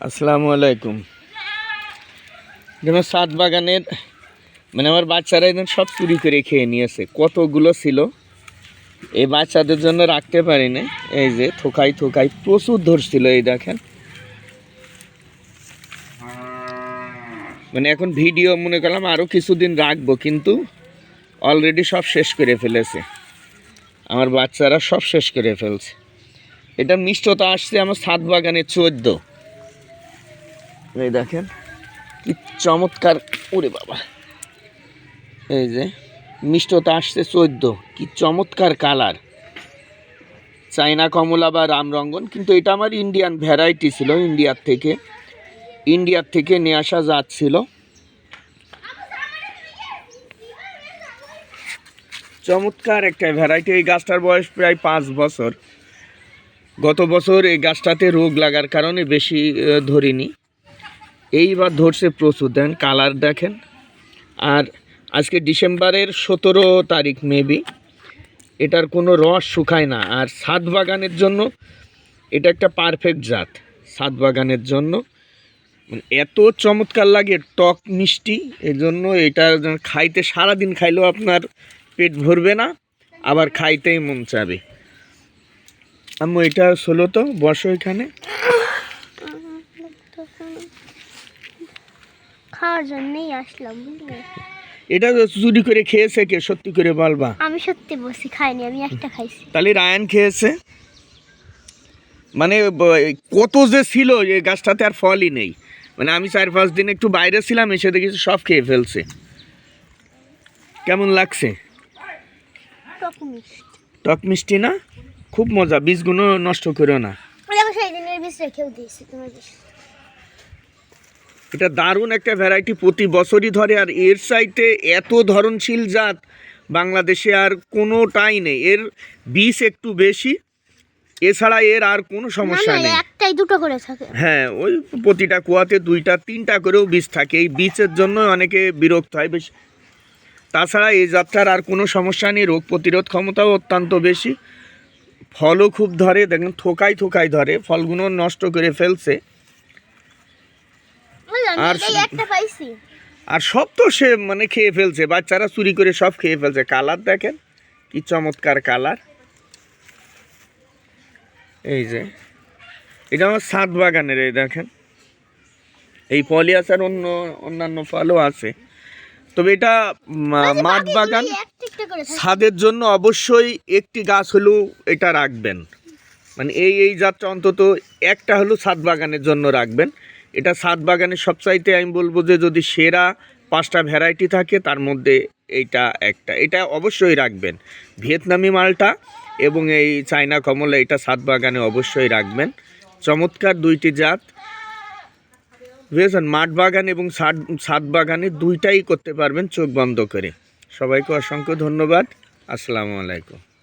আসসালামু আলাইকুম। যেমন সাত বাগানের মানে আমার বাচ্চারা একদম সব চুরি করে খেয়ে নিয়েছে। কতগুলো ছিল? এই বাচ্চাদের জন্য রাখতে পারি না এই যে থোকাই থোকাই প্রচুর ধরছিল, এই দেখেন। মানে এখন ভিডিও, মনে করলাম আরও কিছুদিন রাখব, কিন্তু অলরেডি সব শেষ করে ফেলেছে। আমার বাচ্চারা সব শেষ করে ফেলছে। এটা মিষ্টতা আসছে আমার সাত বাগানে চোদ্দ। এই দেখেন, কি চমৎকার ওরে বাবা। এই যে, মিষ্টতা আসছে চোদ্দ, কি চমৎকার কালার। চাইনা কমলা বা রামরঙ্গন কিন্তু এটা আমার ইন্ডিয়ান ভ্যারাইটি ছিল, ইন্ডিয়ার থেকে। ইন্ডিয়ার থেকে নিয়ে আসা যাচ্ছিল চমৎকার একটা ভ্যারাইটি এই গাছটার বয়স প্রায় পাঁচ বছর। গত বছর এই গাছটাতে রোগ লাগার কারণে বেশি ধরিনি। এইবার ধরছে প্রচুর। দেন কালার দেখেন। আর আজকে ডিসেম্বরের সতেরো তারিখ মেবি এটার কোনো রস শুকায় না। আর সাত বাগানের জন্য এটা একটা পারফেক্ট জাত। সাত বাগানের জন্য। মানে এত চমৎকার লাগে, টক মিষ্টি। এই জন্য এটা খাইতে সারাদিন খাইলেও আপনার পেট ভরবে না, আবার খাইতেই মন চাবে। আম্মু, এটা ষোলো তো, বসো এখানে। খাওয়ার জন্যই আসলাম বুঝলে? এটা চুরি করে খেয়েছে কে? সত্যি করে বলবা। আমি সত্যি বসি খাইনি আমি একটা খাইছি। তাহলে রায়ান খেয়েছে? মানে কত যে ছিল এই গাছটাতে আর ফলই নেই। মানে আমি চার পাঁচ দিন একটু বাইরে ছিলাম এসে দেখেছি সব খেয়ে ফেলছে। কেমন লাগছে? টক মিষ্টি। টক মিষ্টি না? খুব মজা বীজগুলো নষ্ট করো না। সেই দিনের বিষ রেখেও দিয়েছি তোমার এটা দারুণ একটা ভ্যারাইটি প্রতি বছরই ধরে আর এর সাইটে এত ধরনশীল জাত বাংলাদেশে আর কোনোটাই নেই। এর বীজ একটু বেশি এছাড়া এর আর কোনো সমস্যা নেই। একটাই দুটো করে থাকে। হ্যাঁ ওই প্রতিটা কুয়াতে দুইটা তিনটা করেও বীজ থাকে। এই বীজের জন্য অনেকে বিরক্ত হয় বেশি। তাছাড়া এই যাত্রার আর কোনো সমস্যা নেই রোগ প্রতিরোধ ক্ষমতাও অত্যন্ত বেশি। ফলও খুব ধরে দেখেন থোকাই থোকাই ধরে ফলগুলো নষ্ট করে ফেলছে। আর আর সব তো সে মানে খেয়ে ফেলছে বাচ্চারা চুরি করে সব খেয়ে ফেলছে। কালার দেখেন কি চমৎকার কালার। এই যে এটা আমার সাত বাগানের এই দেখেন। এই পলিয়াস আর অন্য অন্যান্য ফলও আছে। তবে এটা মাঠ বাগান। ছাদের জন্য অবশ্যই একটি গাছ হলেও এটা রাখবেন। মানে এই এই জাতটা অন্তত একটা হলেও ছাদ বাগানের জন্য রাখবেন। এটা ছাদ বাগানের সবচাইতে আমি বলব যে যদি সেরা পাঁচটা ভ্যারাইটি থাকে, তার মধ্যে এইটা একটা। এটা অবশ্যই রাখবেন। ভিয়েতনামি মালটা এবং এই চায়না কমলা, এটা ছাদ বাগানে অবশ্যই রাখবেন। চমৎকার দুইটি জাত। বুঝেছেন? মাঠ বাগান এবং ছাদ ছাদ বাগানে দুইটাই করতে পারবেন, চোখ বন্ধ করে। সবাইকে অসংখ্য ধন্যবাদ। আসসালামু আলাইকুম।